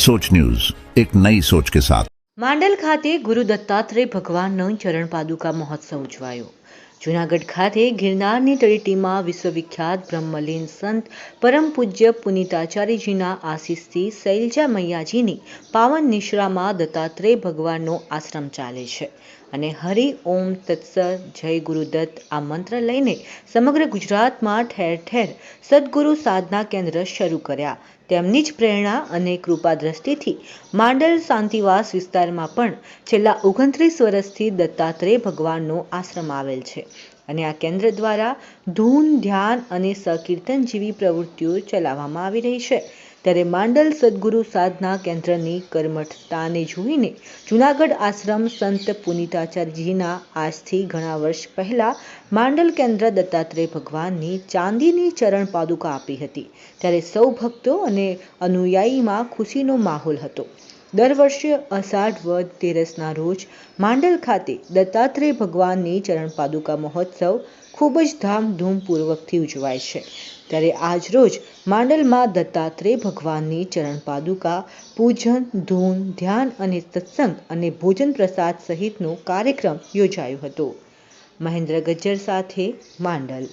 सोच न्यूज एक नई सोच के साथ માંડલ ખાતે ગુરુ દત્તાત્રેય ભગવાનનો ચરણ પાદુકા મહોત્સવ ઉજવાયો જૂનાગઢ ખાતે ગિરનારની તળેટીમાં વિશ્વવિખ્યાત બ્રહ્મલીન સંત પરમ પૂજ્ય પુનિતાચાર્યજીના આશીષથી શૈલજા મૈયાજીની પાવન નિશ્રામાં દત્તાત્રેય ભગવાનનો આશ્રમ ચાલે છે. અને હરિ ઓમ તત્સર જય ગુરુદત્ત આ મંત્ર લઈને સમગ્ર ગુજરાતમાં ઠેર ઠેર સદગુરુ સાધના કેન્દ્ર શરૂ કર્યા. તેમની જ પ્રેરણા અને કૃપા દ્રષ્ટિથી માંડલ શાંતિવાસ વિસ્તારમાં પણ છેલ્લા ઓગણત્રીસ વર્ષથી દત્તાત્રેય ભગવાનનો આશ્રમ આવેલ છે. અને આ કેન્દ્ર દ્વારા ધૂન, ધ્યાન અને સકીર્તન જેવી પ્રવૃત્તિઓ ચલાવવામાં આવી રહી છે. ત્યારે માંડલ સદગુરુ સાધના કેન્દ્રની કર્મઠતાને જોઈને જૂનાગઢ આશ્રમ સંત પુનિતાચાર્યજીના આજથી ઘણા વર્ષ પહેલા માંડલ કેન્દ્ર દત્તાત્રેય ભગવાનની ચાંદીની ચરણ પાદુકા આપી હતી. ત્યારે સૌ ભક્તો અને અનુયાયીમાં ખુશીનો માહોલ હતો. દર વર્ષે અષાઢ વદ તેરસના રોજ માંડલ ખાતે દત્તાત્રેય ભગવાનની ચરણ પાદુકા મહોત્સવ ખૂબ જ ધામધૂમપૂર્વકથી ઉજવાય છે. ત્યારે આજ રોજ માંડલમાં દત્તાત્રેય ભગવાનની ચરણ પાદુકા પૂજન, ધૂન, ધ્યાન અને સત્સંગ અને ભોજન પ્રસાદ સહિતનો કાર્યક્રમ યોજાયો હતો. મહેન્દ્ર ગજ્જર સાથે માંડલ